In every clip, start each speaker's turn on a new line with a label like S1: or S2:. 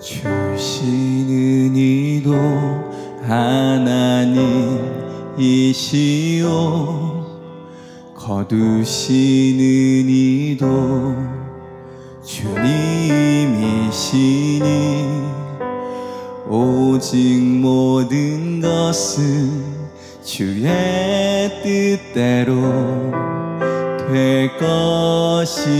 S1: 주시는 이도 하나님이시오. 거두시는 이도 주님이시니 오직 모든 것은 주의 뜻대로 될 것임이니라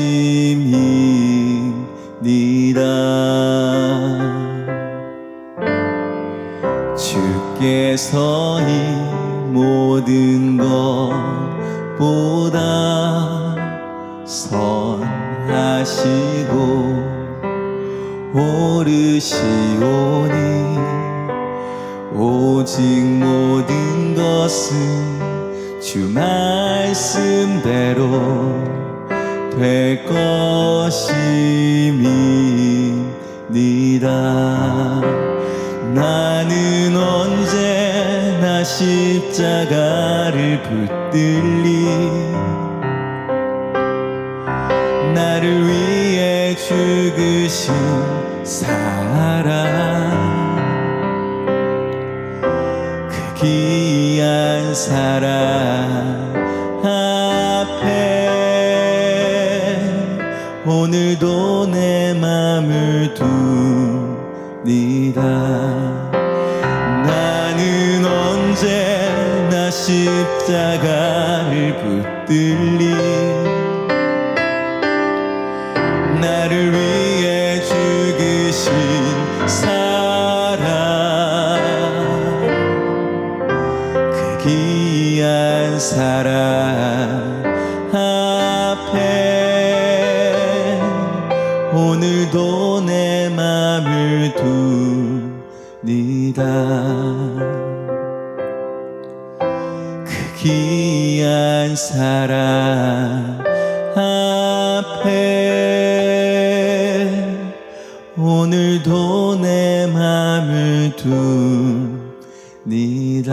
S1: 주께서 이 모든 것보다 선하시고 오르시오니 오직 모든 것은 주 말씀대로 될 것임이니 언제나 십자가를 붙들리. 나를 위해 죽으신 사랑 그 귀한 사랑 앞에 오늘도 내 맘을 둡니다 언제나 십자가를 붙들리. 나를 위해 죽으신 사랑 그 귀한 사랑 앞에 오늘도 내 맘을 둡니다. 그 귀한 사랑 앞에 오늘도 내 맘을 둡니다.